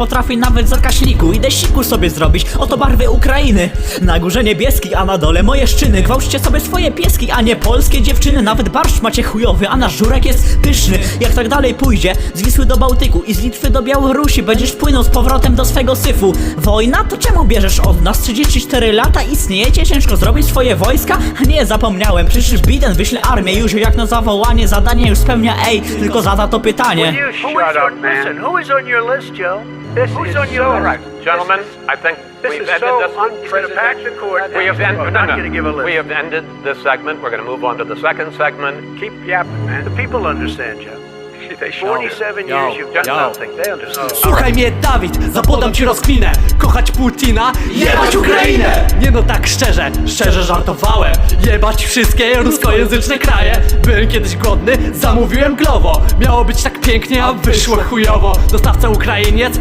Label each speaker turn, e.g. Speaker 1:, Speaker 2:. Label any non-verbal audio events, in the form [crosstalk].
Speaker 1: potrafi nawet z zakaśniku Idę siku sobie zrobić, oto barwy Ukrainy Na górze niebieski, a na dole moje szczyny Gwałćcie sobie swoje pieski, a nie polskie dziewczyny Nawet barszcz macie chujowy, a nasz żurek jest pyszny Jak tak dalej pójdzie, z Wisły do Bałtyku I z Litwy do Białorusi Będziesz płynął z powrotem do swego syfu Wojna? To czemu bierzesz od nas? 34 lata istniejecie? Ciężko zrobić swoje wojska? Nie, zapomniałem, przecież Biden wyśle armię Już jak na zawołanie zadanie już spełnia Ej, tylko zada to pytanie
Speaker 2: You
Speaker 3: Who
Speaker 2: shut
Speaker 3: is
Speaker 2: up,
Speaker 3: on,
Speaker 2: man.
Speaker 3: listen, who is on your list, Joe? This
Speaker 2: Who's
Speaker 3: is
Speaker 2: on your
Speaker 3: so?
Speaker 2: Right.
Speaker 4: Gentlemen, I think
Speaker 3: This
Speaker 4: we've
Speaker 3: is
Speaker 4: ended
Speaker 3: so
Speaker 4: this.
Speaker 3: Court.
Speaker 4: We have, end, no, no.
Speaker 3: list.
Speaker 4: we have ended this segment. We're going to move on to the second segment.
Speaker 3: Keep yapping, man. The people understand, Joe. [laughs]
Speaker 2: They should.
Speaker 3: 47
Speaker 2: Yo,
Speaker 3: years you've done
Speaker 2: yo.
Speaker 3: nothing. They understand.
Speaker 5: Słuchaj mnie, Dawid, zapodam ci rozkminę Kochać Putina, jebać Ukrainę Nie no tak szczerze, szczerze żartowałem Jebać wszystkie ruskojęzyczne kraje Byłem kiedyś głodny, zamówiłem glowo Miało być tak pięknie, a wyszło chujowo Dostawca Ukrainiec,